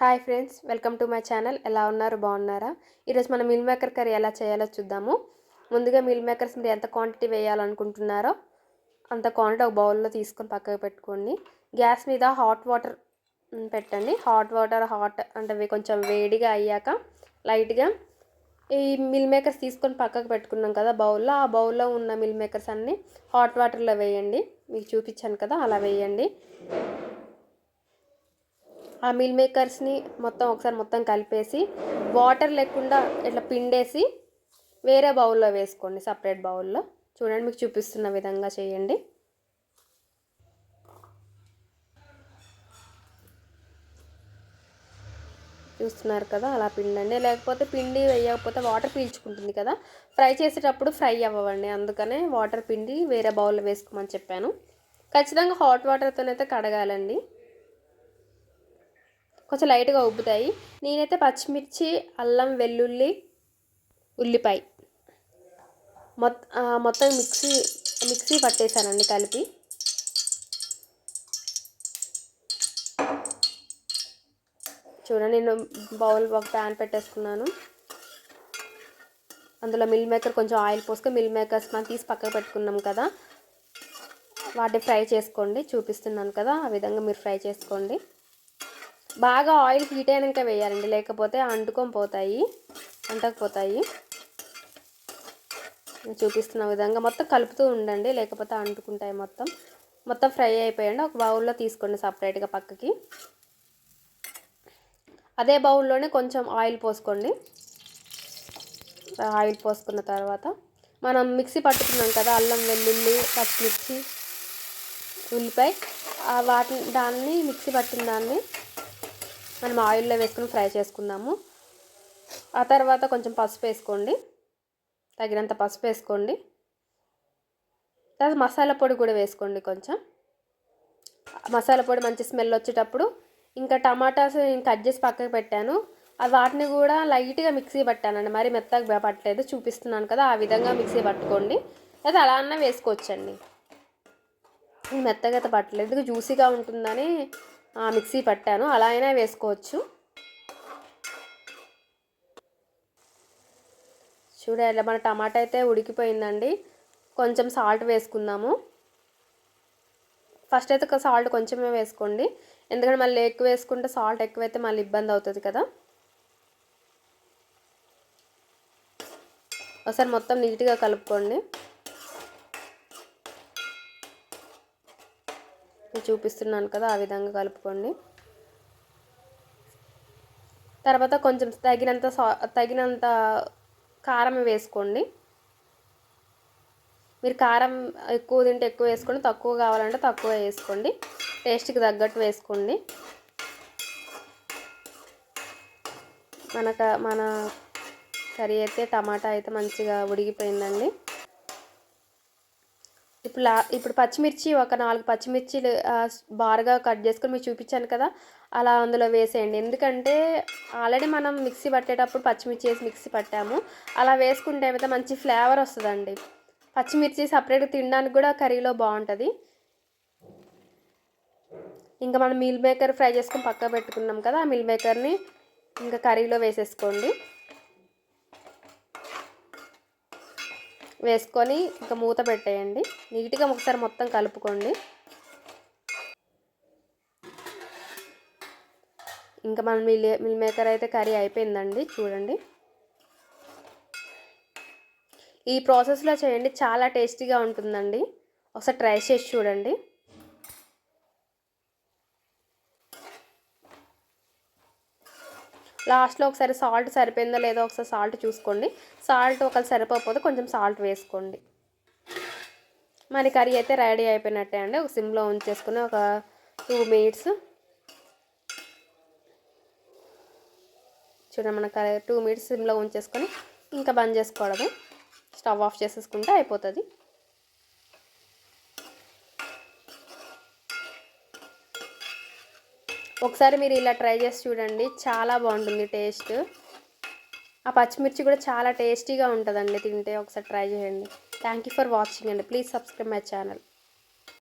Hi friends welcome to my channel. ఎలా ఉన్నారు? బాగున్నారా? ఈరోజు మనం మిల్ మేకర్ కర్రీ ఎలా చేయాలో చూద్దాము. ముందుగా మిల్ మేకర్స్ మీరు ఎంత క్వాంటిటీ వేయాలనుకుంటున్నారో అంత క్వాంటిటీ ఒక బౌల్లో తీసుకొని పక్కకు పెట్టుకోండి. గ్యాస్ మీద హాట్ వాటర్ పెట్టండి. హాట్ వాటర్ హాట్ అంటే కొంచెం వేడిగా అయ్యాక లైట్గా ఈ మిల్ మేకర్స్ తీసుకొని పక్కకు పెట్టుకున్నాం కదా బౌల్లో. ఆ బౌల్లో ఉన్న మిల్ మేకర్స్ అన్నీ హాట్ వాటర్లో వేయండి. మీకు చూపించాను కదా అలా వేయండి. ఆ మిల్ మేకర్స్ని మొత్తం ఒకసారి మొత్తం కలిపేసి వాటర్ లేకుండా ఇట్లా పిండేసి వేరే బౌల్లో వేసుకోండి సపరేట్ బౌల్లో. చూడండి మీకు చూపిస్తున్న విధంగా చేయండి. చూస్తున్నారు కదా అలా పిండండి. లేకపోతే పిండి వేయకపోతే వాటర్ పీల్చుకుంటుంది కదా. ఫ్రై చేసేటప్పుడు ఫ్రై అవ్వండి అందుకనే వాటర్ పిండి వేరే బౌల్లో వేసుకోమని చెప్పాను. ఖచ్చితంగా హాట్ వాటర్తోనైతే కడగాలండి. కొంచెం లైట్గా ఉబ్బుతాయి. నేనైతే పచ్చిమిర్చి అల్లం వెల్లుల్లి ఉల్లిపాయ మొత్తం మిక్సీ మిక్సీ పట్టేశానండి కలిపి. చూడండి నేను బౌల్ ఒక ప్యాన్ పెట్టేసుకున్నాను. అందులో మిల్ మేకర్ కొంచెం ఆయిల్ పోసుకొని మిల్ మేకర్స్ మనం తీసి పక్కకు పెట్టుకున్నాం కదా వాటిని ఫ్రై చేసుకోండి. చూపిస్తున్నాను కదా ఆ విధంగా మీరు ఫ్రై చేసుకోండి. బాగా ఆయిల్ హీట్ అయినాక వేయాలండి. లేకపోతే అంటుకొని పోతాయి. అంటకపోతాయి. చూపిస్తున్న విధంగా మొత్తం కలుపుతూ ఉండండి. లేకపోతే అంటుకుంటాయి మొత్తం. మొత్తం ఫ్రై అయిపోయండి. ఒక బౌల్లో తీసుకోండి సపరేట్గా పక్కకి. అదే బౌల్లోనే కొంచెం ఆయిల్ పోసుకోండి. ఆయిల్ పోసుకున్న తర్వాత మనం మిక్సీ పట్టుకున్నాం కదా అల్లం వెల్లుల్లి పచ్చిమిర్చి ఉల్లిపాయ. వాటి దాన్ని మిక్సీ పట్టిన దాన్ని మనం ఆయిల్లో వేసుకుని ఫ్రై చేసుకుందాము. ఆ తర్వాత కొంచెం పసుపు వేసుకోండి. తగినంత పసుపు వేసుకోండి. తర్వాత మసాలా పొడి కూడా వేసుకోండి కొంచెం. మసాలా పొడి మంచి స్మెల్ వచ్చేటప్పుడు ఇంకా టమాటాస్ కట్ చేసి పక్కకు పెట్టాను. అది వాటిని కూడా లైట్గా మిక్సీ పట్టానండి. మరి మెత్తగా పట్టలేదు. చూపిస్తున్నాను కదా ఆ విధంగా మిక్సీ పట్టుకోండి. లేదా అలా అన్నా వేసుకోవచ్చండి. మెత్తగా అయితే పట్టలేదు. జ్యూసీగా ఉంటుందని మిక్సీ పట్టాను. అలా అయినా వేసుకోవచ్చు. చూడాలి మన టమాటా అయితే ఉడికిపోయిందండి. కొంచెం సాల్ట్ వేసుకుందాము. ఫస్ట్ అయితే సాల్ట్ కొంచెమే వేసుకోండి. ఎందుకంటే మళ్ళీ ఎక్కువ వేసుకుంటే సాల్ట్ ఎక్కువైతే మళ్ళీ ఇబ్బంది అవుతుంది కదా. ఒకసారి మొత్తం నీట్గా కలుపుకోండి. చూపిస్తున్నాను కదా ఆ విధంగా కలుపుకోండి. తర్వాత కొంచెం తగినంత సా తగినంత కారం వేసుకోండి. మీరు కారం ఎక్కువ తింటే ఎక్కువ వేసుకోండి తక్కువ కావాలంటే తక్కువ వేసుకోండి. టేస్ట్కి తగ్గట్టు వేసుకోండి. మనక మన కర్రీ అయితే టమాటా అయితే మంచిగా ఉడిగిపోయిందండి ఇప్పుడు లా ఇప్పుడు పచ్చిమిర్చి ఒక నాలుగు పచ్చిమిర్చిలు బారుగా కట్ చేసుకొని మీకు చూపించాను కదా అలా అందులో వేసేయండి. ఎందుకంటే ఆల్రెడీ మనం మిక్సీ పట్టేటప్పుడు పచ్చిమిర్చి వేసి మిక్సీ పట్టాము. అలా వేసుకుంటే అయితే మంచి ఫ్లేవర్ వస్తుందండి. పచ్చిమిర్చి సపరేట్గా తినడానికి కూడా కర్రీలో బాగుంటుంది. ఇంకా మనం మిల్ మేకర్ ఫ్రై చేసుకొని పక్క పెట్టుకున్నాం కదా ఆ మిల్ మేకర్ని ఇంకా కర్రీలో వేసేసుకోండి. వేసుకొని ఇక మూత పెట్టేయండి. నీట్గా ఒకసారి మొత్తం కలుపుకోండి. ఇంకా మన మిల్ మిల్ మేకర్ అయితే కర్రీ అయిపోయిందండి. చూడండి. ఈ ప్రాసెస్లో చేయండి. చాలా టేస్టీగా ఉంటుందండి. ఒకసారి ట్రై చేసి చూడండి. లాస్ట్లో ఒకసారి సాల్ట్ సరిపోయిందో లేదో ఒకసారి సాల్ట్ చూసుకోండి. సాల్ట్ ఒకసారి సరిపోకపోతే కొంచెం సాల్ట్ వేసుకోండి. మరి కర్రీ అయితే రెడీ అయిపోయినట్టే అండి. ఒక సిమ్లో ఉంచేసుకుని ఒక టూ మినిట్స్. చూడండి మన కర్రీ టూ మినిట్స్ సిమ్లో ఉంచేసుకొని ఇంకా బంద్ చేసుకోవడమే. స్టవ్ ఆఫ్ చేసేసుకుంటే అయిపోతుంది. ఒకసారి మీరు ఇలా ట్రై చేసి చూడండి. చాలా బాగుంటుంది టేస్ట్. ఆ పచ్చిమిర్చి కూడా చాలా టేస్టీగా ఉంటుందండి. తింటే ఒకసారి ట్రై చేయండి. థ్యాంక్ యూ ఫర్ వాచింగ్ అండి. Please subscribe my channel